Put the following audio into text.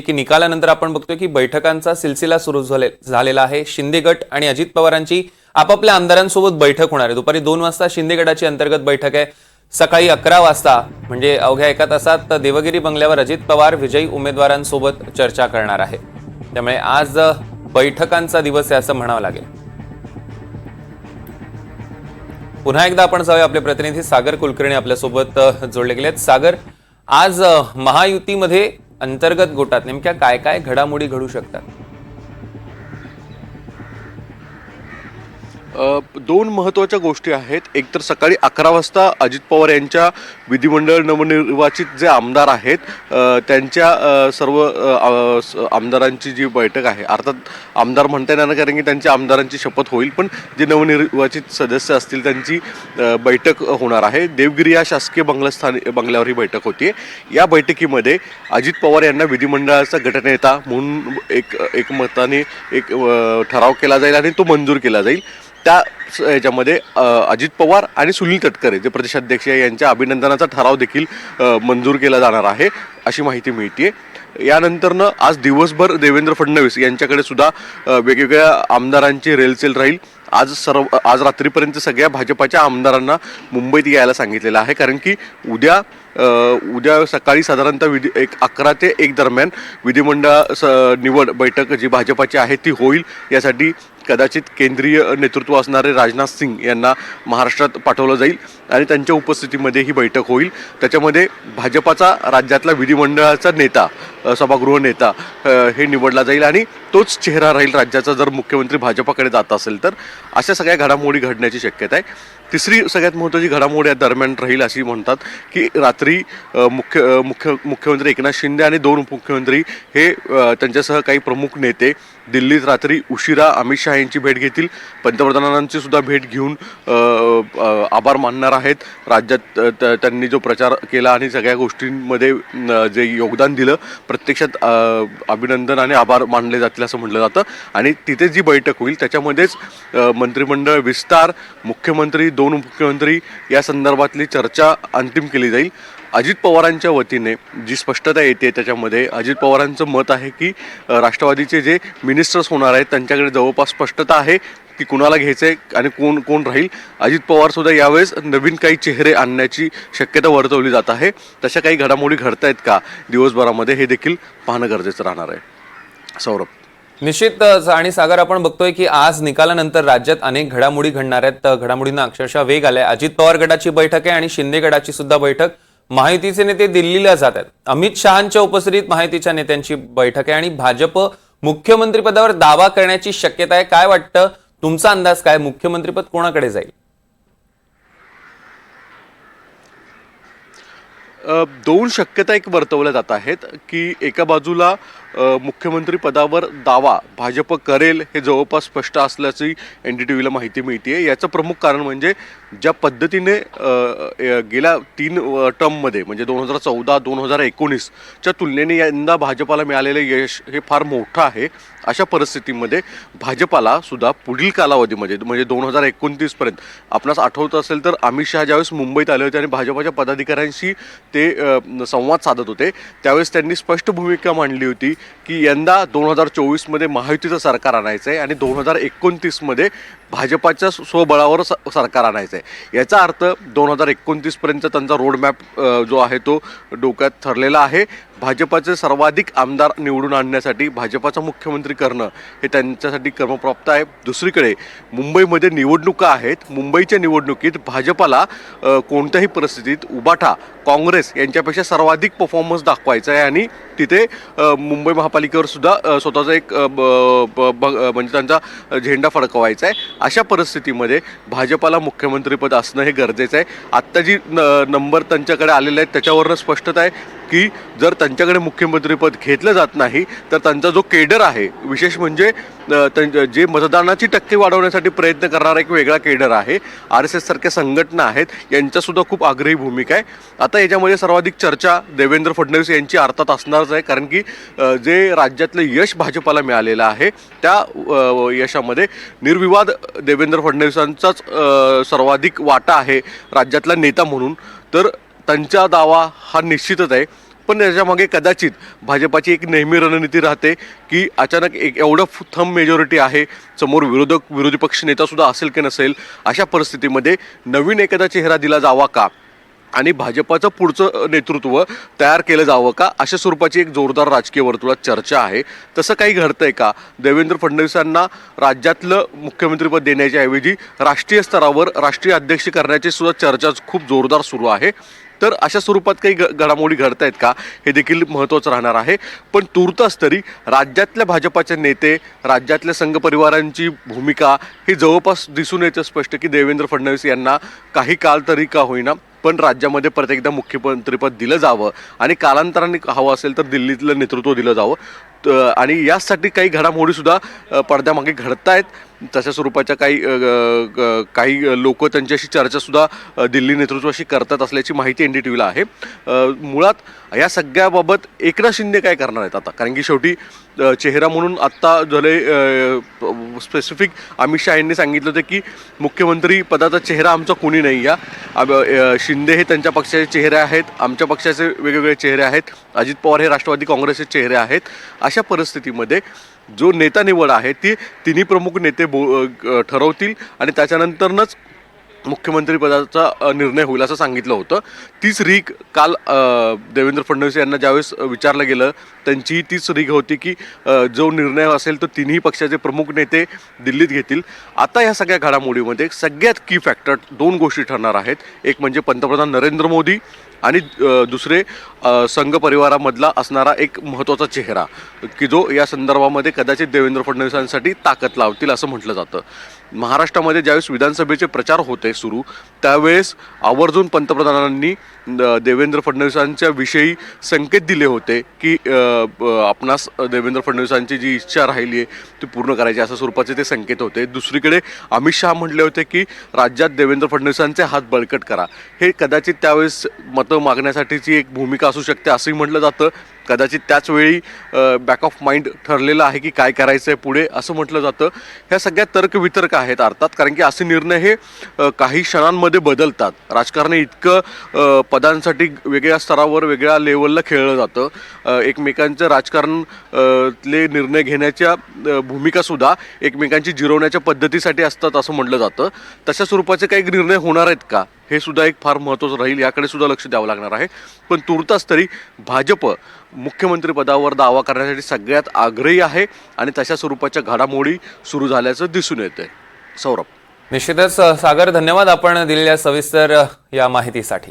की निकालानंतर आपण बघतोय की बैठकांचा सिलसिला सुरू झाले झालेला आहे. शिंदे गट आणि अजित पवारांची आपापल्या आमदारांसोबत बैठक होणार आहे. दुपारी दोन वाजता शिंदे गटाची अंतर्गत बैठक आहे. सकाळी अकरा वाजता म्हणजे अवघ्या एका तासात देवगिरी बंगल्यावर अजित पवार विजयी उमेदवारांसोबत चर्चा करणार आहे. त्यामुळे आज बैठकांचा दिवस आहे असं म्हणावं लागेल. पुन्हा एकदा आपण जाऊया आपले प्रतिनिधी सागर कुलकर्णी आपल्यासोबत जोडले गेले आहेत सागर आज महायुतीमध्ये अंतर्गत गोटात नेमक्या काय काय घडामोडी घडू शकतात? दोन महत्त्वाच्या गोष्टी आहेत. एक तर सकाळी अकरा वाजता अजित पवार यांच्या विधिमंडळ नवनिर्वाचित जे आमदार आहेत त्यांच्या सर्व आमदारांची जी बैठक आहे अर्थात आमदार म्हणता येणार कारण की त्यांच्या आमदारांची शपथ होईल पण जे नवनिर्वाचित सदस्य असतील त्यांची बैठक होणार आहे. देवगिरी या शासकीय बंगलास्थानी बंगल्यावर ही बैठक होती या बैठकीमध्ये अजित पवार यांना विधिमंडळाचा गटनेता म्हणून एक एक मताने एक ठराव केला जाईल आणि तो मंजूर केला जाईल. त्या स- याच्यामध्ये अजित पवार आणि सुनील तटकरे जे प्रदेशाध्यक्ष यांच्या अभिनंदनाचा ठराव देखील मंजूर केला जाणार आहे अशी माहिती मिळते यानंतरनं आज दिवसभर देवेंद्र फडणवीस यांच्याकडे सुद्धा वेगवेगळ्या आमदारांची रेलचेल राहील. आज सर्व आज रात्रीपर्यंत सगळ्या भाजपाच्या आमदारांना मुंबईत यायला सांगितलेलं आहे कारण की उद्या उद्या सकाळी साधारणतः विधी एक अकरा ते एक दरम्यान विधिमंडळ स निवड बैठक जी भाजपाची आहे ती होईल. यासाठी कदाचित केंद्रीय नेतृत्व असणारे राजनाथ सिंग यांना महाराष्ट्रात पाठवलं जाईल आणि त्यांच्या उपस्थितीमध्ये ही बैठक होईल. त्याच्यामध्ये भाजपाचा राज्यातला विधिमंडळाचा नेता सभागृह नेता हे निवडला जाईल आणि तोच चेहरा राहील राज्याचा जर मुख्यमंत्री भाजपाकडे जात असेल तर. अशा सगळ्या घडामोडी घडण्याची शक्यता आहे. तिसरी सगळ्यात महत्त्वाची घडामोड या दरम्यान राहील अशी म्हणतात की रात्री मुख्य मुख्य मुख्यमंत्री एकनाथ शिंदे आणि दोन उपमुख्यमंत्री हे त्यांच्यासह काही प्रमुख नेते दिल्लीत रात्री उशिरा अमित शहा यांची भेट घेतील. पंतप्रधानांची सुद्धा भेट घेऊन आभार मानणार आहेत. राज्यात त- त्यांनी जो प्रचार केला आणि सगळ्या गोष्टींमध्ये जे योगदान दिलं प्रत्यक्षात अभिनंदन आणि आभार मानले जातील असं म्हटलं जातं. आणि तिथे जी बैठक होईल त्याच्यामध्येच मंत्रिमंडळ विस्तार मुख्यमंत्री दोन मुख्यमंत्री या संदर्भातली चर्चा अंतिम केली जाईल. अजित पवारांच्या वतीने जी स्पष्टता येते त्याच्यामध्ये अजित पवारांचं मत आहे की राष्ट्रवादीचे जे मिनिस्टर्स होणार आहेत त्यांच्याकडे जवळपास स्पष्टता आहे की कुणाला घ्यायचं आहे आणि कोण कोण राहील. अजित पवारसुद्धा यावेळेस नवीन काही चेहरे आणण्याची शक्यता वर्तवली जात आहे. तशा काही घडामोडी घडत आहेत का दिवसभरामध्ये हे देखील पाहणं गरजेचं राहणार आहे. सौरभ. निश्चित आणि सागर आपण बघतोय की आज निकालानंतर राज्यात अनेक घडामोडी घडणार आहेत. तर घडामोडींना अक्षरशः वेग आलाय. अजित पवार गटाची बैठक आहे आणि शिंदे गटाची सुद्धा बैठक. माहितीचे नेते दिल्लीला जात आहेत. अमित शहांच्या उपस्थितीत माहितीच्या नेत्यांची बैठक आहे आणि भाजप मुख्यमंत्रीपदावर दावा करण्याची शक्यता आहे. काय वाटतं? तुमचा अंदाज काय? मुख्यमंत्रीपद कोणाकडे जाईल? दोन शक्यता एक वर्तवल्या जात आहेत की एका बाजूला मुख्यमंत्री पदावर दावा भाजप करेल हे जवळपास स्पष्ट असल्याची एन डी टी व्हीला माहिती मिळते याचं प्रमुख कारण म्हणजे ज्या पद्धतीने गेल्या तीन टर्ममध्ये म्हणजे दोन हजार चौदा दोन हजार एकोणीसच्या तुलनेने यंदा भाजपाला मिळालेलं यश हे फार मोठं आहे. अशा परिस्थितीमध्ये भाजपाला सुद्धा पुढील कालावधीमध्ये म्हणजे दोन हजार एकोणतीसपर्यंत आपणास आठवत असेल तर अमित शहा ज्यावेळेस मुंबईत आले होते आणि भाजपाच्या पदाधिकाऱ्यांशी ते संवाद साधत होते त्यावेळेस त्यांनी स्पष्ट भूमिका मांडली होती. की यंदा दोन हजार चोवीसमध्ये महायुतीचं सरकार आणायचं आहे आणि दोन हजार एकोणतीसमध्ये भाजपाच्या स्वबळावर स सरकार आणायचं आहे याचा अर्थ दोन हजार एकोणतीसपर्यंत त्यांचा रोडमॅप जो आहे तो डोक्यात ठरलेला आहे. भाजपाचे सर्वाधिक आमदार निवडून आणण्यासाठी भाजपाचा मुख्यमंत्री करणं हे त्यांच्यासाठी कर्मप्राप्त आहे. दुसरीकडे मुंबईमध्ये निवडणुका आहेत. मुंबईच्या निवडणुकीत भाजपाला कोणत्याही परिस्थितीत उबाठा काँग्रेस यांच्यापेक्षा सर्वाधिक परफॉर्मन्स दाखवायचा आहे आणि तिथे मुंबई महापालिकेवर सुद्धा स्वतःचा एक ब- ब- ब- म्हणजे त्यांचा झेंडा फडकवायचा आहे. अशा परिस्थितीमध्ये भाजपाला मुख्यमंत्रीपद असणं हे गरजेचं आहे. आत्ता जी न- नंबर त्यांच्याकडे आलेले आहेत त्याच्यावरनं स्पष्टता आहे. की जर त्यांच्याकडे मुख्यमंत्रीपद घेतलं जात नाही तर त्यांचा जो केडर आहे विशेष म्हणजे जे मतदानाची टक्के वाढवण्यासाठी प्रयत्न करणारा एक वेगळा केडर आहे. आर एस एस सारख्या संघटना आहेत यांच्यासुद्धा खूप आग्रही भूमिका आहे. आता याच्यामध्ये सर्वाधिक चर्चा देवेंद्र फडणवीस यांची अर्थात असणारच आहे कारण की जे राज्यातलं यश भाजपाला मिळालेलं आहे त्या यशामध्ये निर्विवाद देवेंद्र फडणवीसांचाच सर्वाधिक वाटा आहे राज्यातला नेता म्हणून. तर त्यांचा दावा हा निश्चितच आहे. पण याच्यामागे कदाचित भाजपाची एक नेहमी रणनीती राहते की अचानक एक एवढं थम मेजॉरिटी आहे समोर विरोधक विरोधी पक्ष नेतासुद्धा असेल की नसेल अशा परिस्थितीमध्ये नवीन एखादा चेहरा दिला जावा का? आणि भाजपाचं पुढचं नेतृत्व तयार केलं जावं का? अशा स्वरूपाची एक जोरदार राजकीय वर्तुळात चर्चा आहे. तसं काही घडतंय का? देवेंद्र फडणवीसांना राज्यातलं मुख्यमंत्रीपद देण्याच्या ऐवजी राष्ट्रीय स्तरावर राष्ट्रीय अध्यक्ष करण्याची सुद्धा चर्चा खूप जोरदार सुरू आहे. तर अशा स्वरूपात काही घ घडामोडी घडत आहेत का? हे देखील महत्त्वाचं राहणार आहे. पण तूर्तास तरी राज्यातल्या भाजपाचे नेते राज्यातल्या संघ परिवारांची भूमिका ही जवळपास दिसून येतं स्पष्ट की देवेंद्र फडणवीस यांना काही काल तरी का होईना पण राज्यामध्ये प्रत्येकदा मुख्यमंत्रीपद दिलं जावं आणि कालांतराने हवं असेल तर दिल्लीतलं नेतृत्व दिलं जावं. आणि यासाठी काही घडामोडीसुद्धा पडद्यामागे घडत आहेत तशा स्वरूपाच्या काही काही लोक त्यांच्याशी चर्चासुद्धा दिल्ली नेतृत्वाशी करतात असल्याची माहिती एन डी टी व्हीला आहे मुळात या सगळ्याबाबत एकनाथ शिंदे काय करणार आहेत आता? कारण की शेवटी चेहरा म्हणून आत्ता झाले स्पेसिफिक अमित शहा यांनी सांगितलं होतं की मुख्यमंत्री पदाचा चेहरा आमचा कोणी नाही या. शिंदे हे त्यांच्या पक्षाचे चेहरे आहेत आमच्या पक्षाचे वेगवेगळे चेहरे आहेत अजित पवार हे राष्ट्रवादी काँग्रेसचे चेहरे आहेत. अशा परिस्थितीमध्ये जो नेता निवड आहे ती तिन्ही प्रमुख नेते बो ठरवतील आणि त्याच्यानंतरनंच मुख्यमंत्रीपदाचा निर्णय होईल असं सांगितलं होतं. तीच रीक काल देवेंद्र फडणवीस यांना ज्यावेळेस विचारलं गेलं त्यांचीही तीच रीक होती की जो निर्णय असेल तो तिन्ही पक्षाचे प्रमुख नेते दिल्लीत घेतील. आता या सगळ्या घडामोडीमध्ये सगळ्यात की फॅक्टर दोन गोष्टी ठरणार आहेत. एक म्हणजे पंतप्रधान नरेंद्र मोदी आणि दुसरे संघ परिवारामधला असणारा एक महत्त्वाचा चेहरा की जो या संदर्भामध्ये कदाचित देवेंद्र फडणवीसांसाठी ताकद लावतील असं म्हटलं जातं. महाराष्ट्रामध्ये ज्यावेळेस विधानसभेचे प्रचार होते सुरू त्यावेळेस आवर्जून पंतप्रधानांनी देवेंद्र फडणवीसांच्या विषयी संकेत दिले होते की आपणास देवेंद्र फडणवीसांची जी इच्छा राहिली आहे ती पूर्ण करायची अशा स्वरूपाचे ते संकेत होते. दुसरीकडे अमित शहा म्हटले होते की राज्यात देवेंद्र फडणवीसांचे हात बळकट करा. हे कदाचित त्यावेळेस मतं मागण्यासाठीची एक भूमिका असू शकते असंही म्हटलं जातं. कदाचित त्याचवेळी बॅक ऑफ माइंड ठरलेलं आहे की काय करायचं आहे पुढे असं म्हटलं जातं. ह्या सगळ्या तर्कवितर्क आहेत अर्थात कारण की असे निर्णय हे काही क्षणांमध्ये बदलतात. राजकारण इतकं पदांसाठी वेगळ्या स्तरावर वेगळ्या लेवलला खेळलं जातं. एकमेकांचं राजकारण ले निर्णय घेण्याच्या भूमिकासुद्धा एकमेकांची जिरवण्याच्या पद्धतीसाठी असतात असं म्हटलं जातं. तशा स्वरूपाचे काही निर्णय होणार आहेत का? हे सुद्धा एक फार महत्त्वाचं राहील याकडे सुद्धा लक्ष द्यावं लागणार आहे. पण तुर्तास तरी भाजप मुख्यमंत्रीपदावर दावा करण्यासाठी सगळ्यात आग्रही आहे आणि तशा स्वरूपाच्या घडामोडी सुरू झाल्याचं दिसून येते सौरभ. निश्चितच सागर धन्यवाद आपण दिलेल्या सविस्तर या माहितीसाठी.